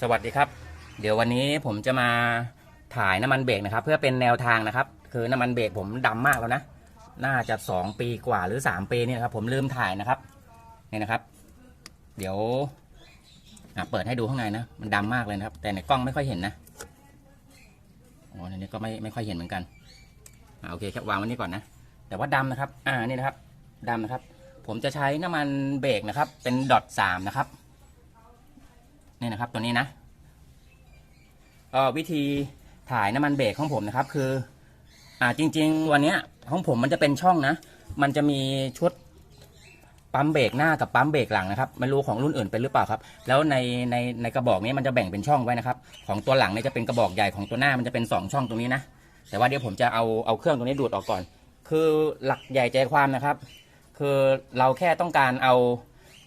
สวัสดีครับ เดี๋ยววันนี้ผมจะมาถ่ายน้ำมันเบรกนะครับ เพื่อเป็นแนวทางนะครับ คือน้ำมันเบรกผมดำมากแล้วนะ น่าจะ 2 ปีกว่าหรือ 3 ปีนี่นะครับ ผมลืมถ่ายนะครับนี่นะครับ เดี๋ยวอะเปิดให้ดูข้างในนะ มันดำมากเลยนะครับ แต่ในกล้องไม่ค่อยเห็นนะอ๋อในนี้ก็ไม่ไม่ค่อยเห็นเหมือนกันอ่าโอเคครับวางไว้นี่ก่อนนะ แต่ว่าดำนะครับ อ่านี่นะครับดำนะครับ ผมจะใช้น้ำมันเบรกนะครับ เป็นดอทสามนะครับ นี่นะครับตัวนี้นะวิธีถ่ายน้ำมันเบรกของผมนะครับ คือ อ่าจริง ๆ วันเนี้ยของผมมันจะเป็นช่องนะ มันจะมีชุดปั๊มเบรกหน้ากับปั๊มเบรกหลังนะครับไม่รู้ของรุ่นอื่นเป็นหรือเปล่าครับ แล้วในในในกระบอกนี้มันจะแบ่งเป็นช่องไว้นะครับ ของตัวหลังเนี่ยจะเป็นกระบอกใหญ่ของตัวหน้ามันจะเป็นสองช่องตรงนี้นะแต่ว่าเดี๋ยวผมจะเอาเอาเครื่องตรงนี้ดูดออกก่อน คือหลักใหญ่ใจความนะครับ คือเราแค่ต้องการเอา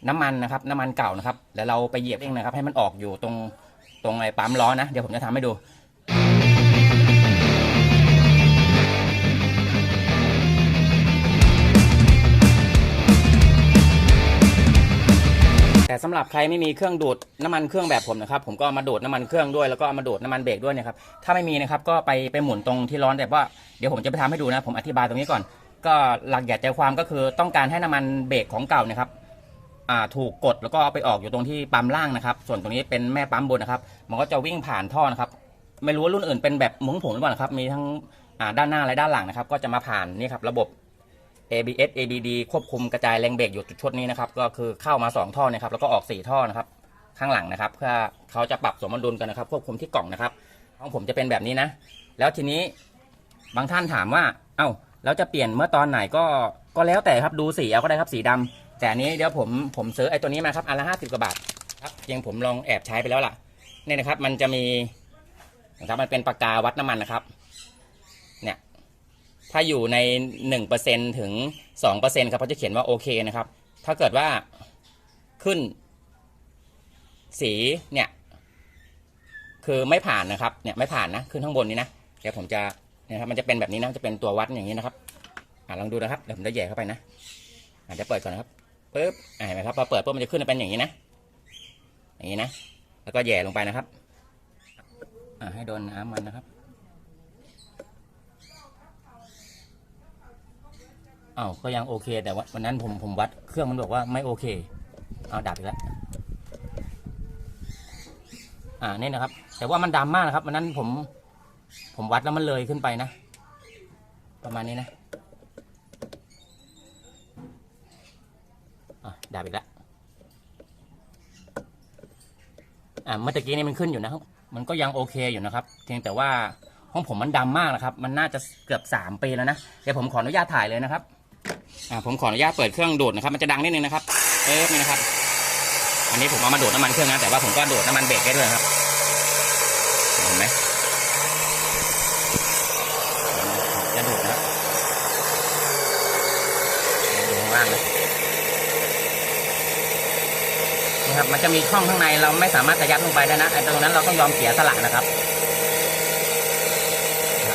น้ำมันนะครับ น้ำมันเก่านะครับแล้วเราไปเหยียบเองนะครับ ให้มันออกอยู่ตรงตรงไอ้ปั๊มล้อนะ เดี๋ยวผมจะทำให้ดูแต่สำหรับใครไม่มีเครื่องดูดน้ำมันเครื่องแบบผมนะครับผมก็มาดูดน้ำมันเครื่องด้วยแล้วก็มาดูดน้ำมันเบรกด้วยนะครับถ้าไม่มีนะครับก็ไปไปหมุนตรงที่ร้อนแต่ว่าเดี๋ยวผมจะไปทำให้ดูนะผมอธิบายตรงนี้ก่อน ก็หลักใหญ่ใจความก็คือต้องการให้น้ำมันเบรกของเก่านะครับ อ่าถูกกดแล้วก็เอาไปออกอยู่ตรงที่ปั๊มล่างนะครับ ส่วนตรงนี้เป็นแม่ปั๊มบนนะครับ มันก็จะวิ่งผ่านท่อนะครับ ไม่รู้ว่ารุ่นอื่นเป็นแบบมุ้งผมหรือเปล่านะครับ มีทั้งอ่าด้านหน้าและด้านหลังนะครับ ก็จะมาผ่านนี่ครับระบบ ABS ABD ควบคุมกระจายแรงเบรกอยู่จุดชดนี้นะครับ ก็คือเข้ามา 2 ท่อนะครับ แล้วก็ออก 4 ท่อนะครับ ข้างหลังนะครับเพื่อเขาจะปรับสมดุลกันนะครับ ควบคุมที่กล่องนะครับของผมจะเป็นแบบนี้นะ แล้วทีนี้บางท่านถามว่า เอ้าแล้วจะเปลี่ยนเมื่อตอนไหนก็ก็แล้วแต่ครับดูสีเอาก็ได้ครับสีดำ แต่อันนี้เดี๋ยวผมผมซื้อไอ้ตัวนี้มาครับอันละห้าสิบกว่าบาทครับยังผมลองแอบใช้ไปแล้วล่ะเนี่ยนะครับ มันจะมีนะครับมันเป็นปากกาวัดน้ำมันนะครับ เนี่ย ถ้าอยู่ในหนึ่งเปอร์เซ็นถึงสองเปอร์เซ็นครับเขาจะเขียนว่าโอเคนะครับ ถ้าเกิดว่าขึ้น สีเนี่ย คือไม่ผ่านนะครับ เนี่ยไม่ผ่านนะขึ้นข้างบนนี้นะเดี๋ยวผมจะเนี่ยนะครับมันจะเป็นแบบนี้นะจะเป็นตัววัดอย่างนี้นะครับอ่าลองดูนะครับเดี๋ยวผมจะแย่เข้าไปนะอาจจะเปิดก่อนนะครับ ปึ๊บอ่าเห็นไหมครับพอเปิดปุ๊บมันจะขึ้นเป็นอย่างนี้นะอย่างนี้นะแล้วก็แย่ลงไปนะครับอ่าให้โดนน้ำมันนะครับอ้าวก็ยังโอเค แต่ว่าวันนั้นผมผมวัดเครื่องมันบอกว่าไม่โอเคเอาดับอีกแล้วอ่านี่นะครับ แต่ว่ามันดำมากนะครับวันนั้นผม ผมวัดแล้วมันเลยขึ้นไปนะ ประมาณนี้นะ ดับอีกแล้วอ่าเมื่อกี้นี่มันขึ้นอยู่นะครับ มันก็ยังโอเคอยู่นะครับ เพียงแต่ว่าห้องผมมันดำมากนะครับ มันน่าจะเกือบสามปีแล้วนะ เดี๋ยวผมขออนุญาตถ่ายเลยนะครับ อ่า ผมขออนุญาตเปิดเครื่องดูดนะครับ มันจะดังนิดนึงนะครับ เอ๊ะนี่นะครับ อันนี้ผมเอามาดูดน้ำมันเครื่องนะ แต่ว่าผมก็ดูดน้ำมันเบรกได้ด้วยครับ เห็นไหมจะดูดนะดูข้างล่างนะ ครับ มันจะมีช่องข้างในเราไม่สามารถจะยัดลงไปได้นะไอ้ตรงนั้นเราต้องยอมเสียสละนะครับ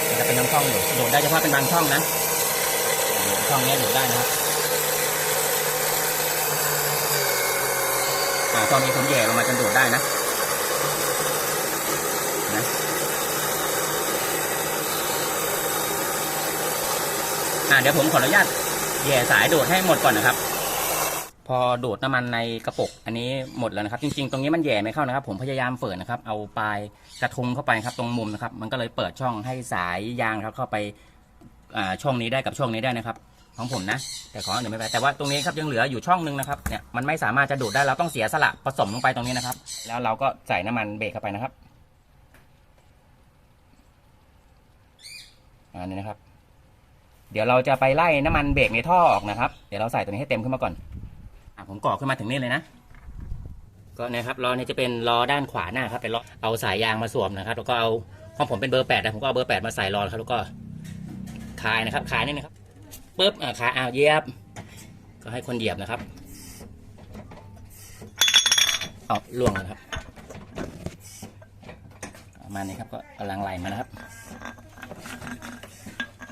มันจะเป็นช่องอยู่ดูดได้เฉพาะเป็นบางช่องนะช่องนี้โดดได้นะครับอ่าตอนนี้ผมแย่ลงมาจนโดดได้นะนะอ่าเดี๋ยวผมขออนุญาตแย่สายโดดให้หมดก่อนนะครับ พอดูดน้ำมันในกระปุกอันนี้หมดแล้วนะครับ จริงๆ ตรงนี้มันแย่ไม่เข้านะครับ ผมพยายามเปิดนะครับ เอาปลายกระทุงเข้าไปครับตรงมุมนะครับ มันก็เลยเปิดช่องให้สายยางครับเข้าไปช่องนี้ได้กับช่องนี้ได้นะครับ ของผมนะ แต่ของอื่นไม่เป็นไรแต่ว่าตรงนี้ครับยังเหลืออยู่ช่องหนึงนะครับเนี่ยมันไม่สามารถจะดูดได้เราต้องเสียสละผสมลงไปตรงนี้นะครับ แล้วเราก็ใส่น้ำมันเบรกเข้าไปนะครับอันนี้นะครับ เดี๋ยวเราจะไปไล่น้ำมันเบรกในท่อออกนะครับ เดี๋ยวเราใส่ตัวนี้ให้เต็มขึ้นมาก่อน อะผมกรอขึ้นมาถึงนี่เลยนะ ก็เนะครับล้อเนี้จะเป็นล้อด้านขวาหน้าครับเป็นล้อเอาสายยางมาสวมนะครับ แล้วก็เอาของผมเป็นเบอร์แปดนะผมก็เอาเบอร์แปดมาใส่ล้อครับแล้วก็คายนะครับคายนี่นะครับปุ๊บอ่าคายอ้าวเหยียบ ก็ให้คนเหยียบนะครับเอาล่วงแล้วครับประมาณนี้ครับก็กำลังไหลมานะครับ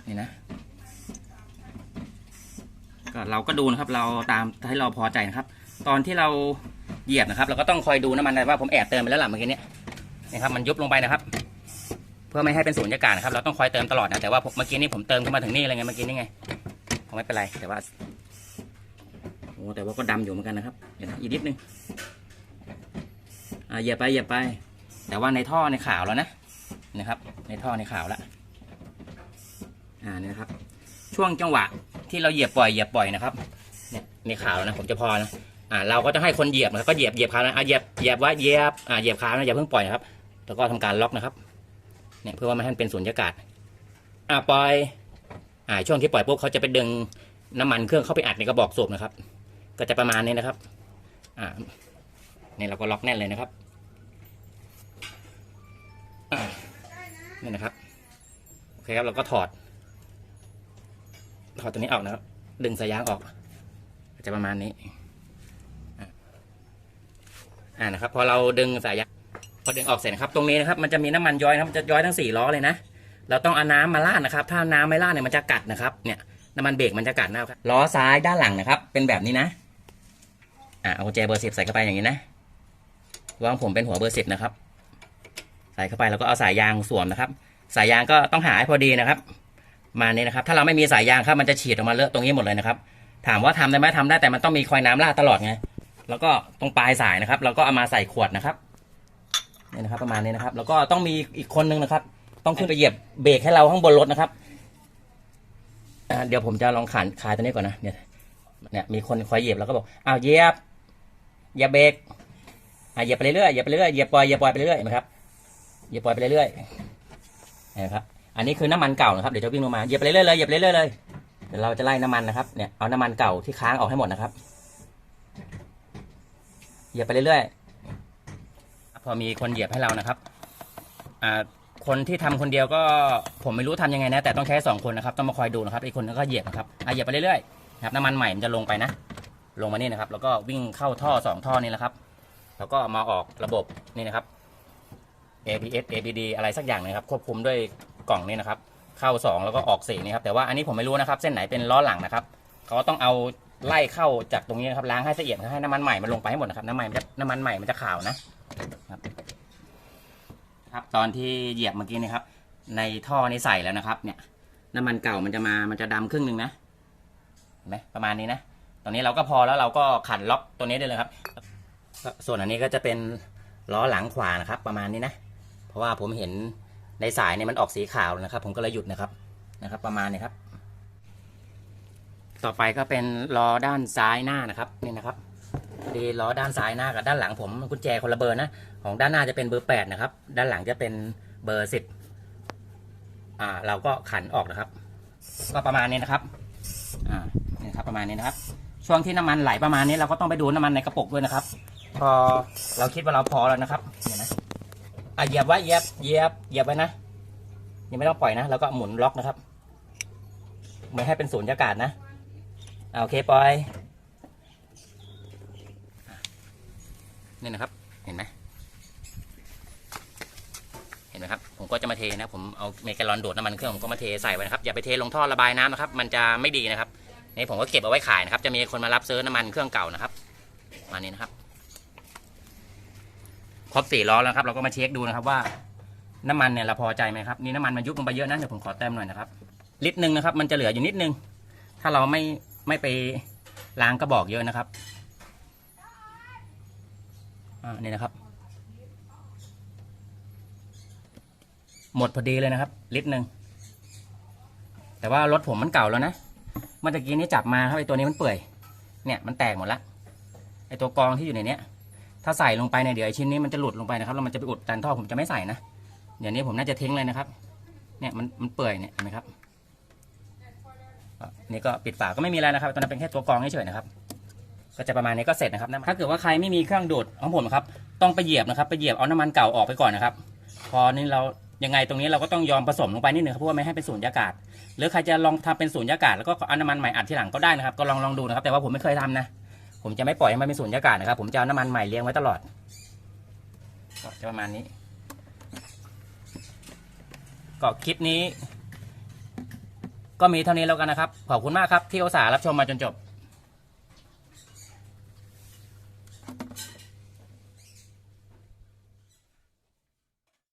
นี่นะ ก็เราก็ดูนะครับ เราตามให้เราพอใจนะครับ ตอนที่เราเหยียบนะครับ เราก็ต้องคอยดูน้ำมันนะว่าผมแอบเติมไปแล้วหล่ะเมื่อกี้เนี้นะครับมันยุบลงไปนะครับ เพื่อไม่ให้เป็นสูญญากาศนะครับ เราต้องคอยเติมตลอดนะแต่ว่าเมื่อกี้นี้ผมเติมเข้ามาถึงนี่อะไรเลยไงเมื่อกี้นี่ไงคงไม่เป็นไรแต่ว่าโอ้แต่ว่าก็ดำอยู่เหมือนกันนะครับเดี๋ยวนะอีกนิดนึงอ่าเหยียบไปเหยียบไป แต่ว่าในท่อในขาวแล้วนะนะครับ ในท่อในขาวแล้วอ่านี่นะครับ ช่วงจังหวะ ที่เราเหยียบปล่อยเหยียบปล่อยนะครับเนี่ยในขาวนะผมจะพอนะอ่าเราก็จะให้คนเหยียบนะครับก็เหยียบเหยียบขานะอะเหยียบเหยียบไว้เหยียบอ่าเหยียบขานะอย่าเพิ่งปล่อยนะครับแล้วก็ทำการล็อกนะครับเนี่ยเพื่อว่าไม่ให้มันเป็นสุญญากาศอ่าปล่อยอ่าช่วงที่ปล่อยปุ๊บเขาจะไปดึงน้ำมันเครื่องเข้าไปอัดในกระบอกสูบนะครับ ก็จะประมาณนี้นะครับอ่าเนี่ยเราก็ล็อกแน่นเลยนะครับนี่นะครับโอเคครับเราก็ถอด ถอดตัวนี้ออกนะครับ ดึงสายยางออก จะประมาณนี้อ่านะครับ พอเราดึงสายยางพอดึงออกเสร็จนะครับ ตรงนี้นะครับ มันจะมีน้ำมันย้อยนะครับมันจะย้อยทั้งสี่ล้อเลยนะเราต้องเอาน้ำมาราดนะครับ ถ้าน้ำไม่ราดเนี่ยมันจะกัดนะครับเนี่ยน้ำมันเบรกมันจะกัดนะครับล้อซ้ายด้านหลังนะครับ เป็นแบบนี้นะอะเอากุญแจเบอร์สิบใส่เข้าไปอย่างนี้นะวางผมเป็นหัวเบอร์สิบนะครับ ใส่เข้าไปแล้วก็เอาสายยางสวมนะครับ สายยางก็ต้องหาให้พอดีนะครับ มาเนี้นะครับ ถ้าเราไม่มีสายยางครับมันจะฉีดออกมาเลอะตรงนี้หมดเลยนะครับ ถามว่าทำได้ไหมทำได้แต่มันต้องมีคอยน้ำราดตลอดไง แล้วก็ตรงปลายสายนะครับ เราก็เอามาใส่ขวดนะครับนี่นะครับ ประมาณนี้นะครับ แล้วก็ต้องมีอีกคนนึงนะครับ ต้องขึ้นไปเหยียบเบรกให้เราข้างบนรถนะครับเดี๋ยวผมจะลองขานคลายตัวนี้ก่อนนะเนี่ยเนี่ยมีคนคอยเหยียบแล้วก็บอกอ้าวเหยียบเหยียบเบรกอ่าเหยียบไปเรื่อยๆเหยียบไปเรื่อยๆเหยียบปล่อยเหยียบปล่อยไปเรื่อยๆนไหมครับเหยียบปล่อยไปเรื่อยๆนไหมครับ อันนี้คือน้ำมันเก่านะครับเดี๋ยวจะวิ่งลงมาเหยียบไปเรื่อยๆเลยเหยียบไปเรื่อยๆเลยเดี๋ยวเราจะไล่น้ำมันนะครับเนี่ยเอาน้ำมันเก่าที่ค้างออกให้หมดนะครับเหยียบไปเรื่อยๆพอมีคนเหยียบให้เรานะครับอ่าคนที่ทำคนเดียวก็ผมไม่รู้ทำยังไงนะ แต่ต้องใช้สองคนนะครับต้องมาคอยดูนะครับอีกคนก็เหยียบนะครับอะเหยียบไปเรื่อยๆนะครับน้ำมันใหม่มันจะลงไปนะ ลงมานี่นะครับ แล้วก็วิ่งเข้าท่อสองท่อนี่แหละครับ แล้วก็มาออกระบบนี่นะครับ ABS ABD อะไรสักอย่างนะครับ ควบคุมด้วย กล่องนี่นะครับ เข้าสองแล้วก็ออกสี่นี่ครับแต่ว่าอันนี้ผมไม่รู้นะครับ เส้นไหนเป็นล้อหลังนะครับเขาต้องเอาไล่เข้าจากตรงนี้นะครับล้างให้ละเอียดให้น้ำมันใหม่มันลงไปให้หมดนะครับน้ำมันมันจะน้ำมันใหม่มันจะขาวนะครับตอนที่เหยียบเมื่อกี้นี่ครับ ในท่อนี่ใส่แล้วนะครับ เนี่ย น้ำมันเก่ามันจะมามันจะดำครึ่งหนึ่งนะเห็นไหมประมาณนี้นะตอนนี้เราก็พอแล้วเราก็ขันล็อกตัวนี้ได้เลยครับ ส่วนอันนี้ก็จะเป็นล้อหลังขวานะครับ ประมาณนี้นะ เพราะว่าผมเห็น ในสายเนี่ยมันออกสีขาวนะครับ ผมก็เลยหยุดนะครับนะครับ ประมาณนี้ครับ ต่อไปก็เป็นล้อด้านซ้ายหน้านะครับนี่นะครับดีล้อด้านซ้ายหน้ากับด้านหลังผมกุญแจคนละเบอร์นะของด้านหน้าจะเป็นเบอร์แปดนะครับ ด้านหลังจะเป็นเบอร์สิบอ่า เราก็ขันออกนะครับ ก็ประมาณนี้นะครับอ่านี่ครับประมาณนี้นะครับ ช่วงที่น้ำมันไหลประมาณนี้เราก็ต้องไปดูน้ำมันในกระปุกด้วยนะครับ พอเราคิดว่าเราพอแล้วนะครับ อะเหยียบไว้เหยียบเหยียบเหยียบไว้นะยังไม่ต้องปล่อยนะแล้วก็หมุนล็อกนะครับไม่ให้เป็นศูนย์อากาศนะอ่าโอเคปล่อยนี่นะครับเห็นไหมเห็นไหมครับผมก็จะมาเทนะผมเอาเมกะลอนดูดน้ำมันเครื่องผมก็มาเทใส่ไว้นะครับอย่าไปเทลงท่อระบายน้ำนะครับ มันจะไม่ดีนะครับนี่ผมก็เก็บเอาไว้ขายนะครับ จะมีคนมารับซื้อน้ำมันเครื่องเก่านะครับมานี้นะครับ ครบสี่ล้อแล้วครับ เราก็มาเช็คดูนะครับว่าน้ำมันเนี่ยเราพอใจไหมครับนี่น้ำมันมันยุบลงไปเยอะนะเดี๋ยวผมขอแต้มหน่อยนะครับลิตรหนึ่งนะครับ มันจะเหลืออยู่นิดนึง ถ้าเราไม่ไม่ไปล้างกระบอกเยอะนะครับอ่านี่นะครับ หมดพอดีเลยนะครับ ลิตรหนึ่งแต่ว่ารถผมมันเก่าแล้วนะเมื่อตะกี้นี้จับมาครับไอตัวนี้มันเปื่อยเนี่ยมันแตกหมดละไอตัวกรองที่อยู่ในเนี้ย ถ้าใส่ลงไปเนี่ยเดี๋ยวชิ้นนี้มันจะหลุดลงไปนะครับแล้วมันจะไปอุดตันท่อผมจะไม่ใส่นะเดี๋ยวนี้ผมน่าจะทิ้งเลยนะครับ เนี่ยมันมันเปื่อยเนี่ยเห็นไหมครับนี่ก็ปิดฝาก็ไม่มีอะไรนะครับตอนนั้นเป็นแค่ตัวกรองเฉยๆนะครับ ก็จะประมาณนี้ก็เสร็จนะครับถ้าเกิดว่าใครไม่มีเครื่องดูดของผมครับ ต้องไปเหยียบนะครับ ไปเหยียบเอาน้ำมันเก่าออกไปก่อนนะครับ พอนี่เรายังไงตรงนี้เราก็ต้องยอมผสมลงไปนิดนึงครับเพราะว่าไม่ให้เป็นสูญญากาศ หรือใครจะลองทำเป็นสูญญากาศแล้วก็เอาน้ำมันใหม่อัดทีหลังก็ได้นะครับ ก็ลองลองดูนะครับ แต่ว่าผมไม่เคยทำนะ ผมจะไม่ปล่อยให้มันเป็นสูญญากาศนะครับ ผมจะเอาน้ำมันใหม่เลี้ยงไว้ตลอดก็จะประมาณนี้ ก็คลิปนี้ ก็มีเท่านี้แล้วกันนะครับ ขอบคุณมากครับที่อุตส่าห์รับชมมาจนจบ